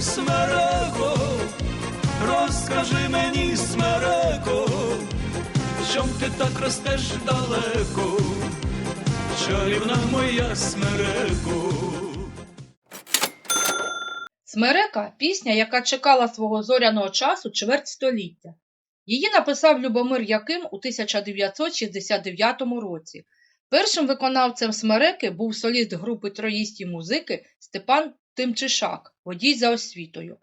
Смереко, розкажи мені, смереко, чом ти так ростеш далеко, чарівна моя смереко. Смерека пісня, яка чекала свого зоряного часу чверть століття. Її написав Любомир Яким у 1969 році. Першим виконавцем смереки був соліст групи троїстів музики Степан Тимчишак, водій за освітою.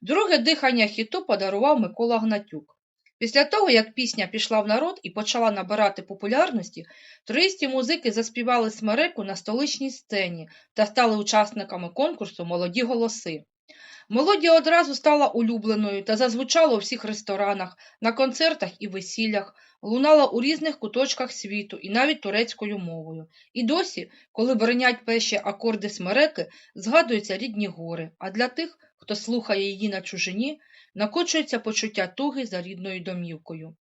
Друге дихання хіту подарував Микола Гнатюк. Після того, як пісня пішла в народ і почала набирати популярності, туристі музики заспівали смереку на столичній сцені та стали учасниками конкурсу Молоді голоси. Мелодія одразу стала улюбленою та зазвучала у всіх ресторанах, на концертах і весіллях, лунала у різних куточках світу і навіть турецькою мовою. І досі, коли бринять перші акорди смереки, згадуються рідні гори, а для тих, хто слухає її на чужині, накочується почуття туги за рідною домівкою.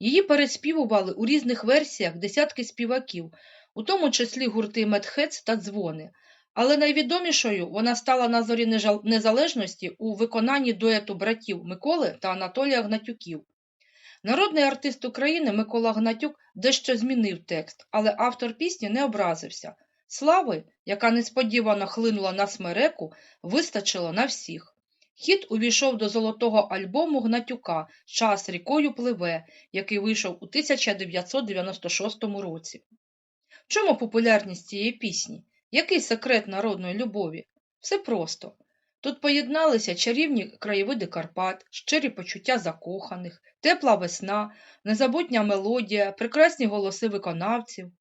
Її переспівували у різних версіях десятки співаків, у тому числі гурти Медхец та Дзвони. Але найвідомішою вона стала на зорі незалежності у виконанні дуету братів Миколи та Анатолія Гнатюків. Народний артист України Микола Гнатюк дещо змінив текст, але автор пісні не образився. Слави, яка несподівано хлинула на смереку, вистачило на всіх. Хіт увійшов до золотого альбому Гнатюка Час рікою пливе, який вийшов у 1996 році. В чому популярність цієї пісні? Який секрет народної любові? Все просто. Тут поєдналися чарівні краєвиди Карпат, щирі почуття закоханих, тепла весна, незабутня мелодія, прекрасні голоси виконавців.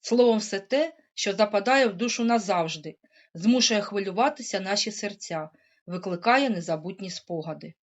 Словом, все те, що западає в душу назавжди, змушує хвилюватися наші серця, викликає незабутні спогади.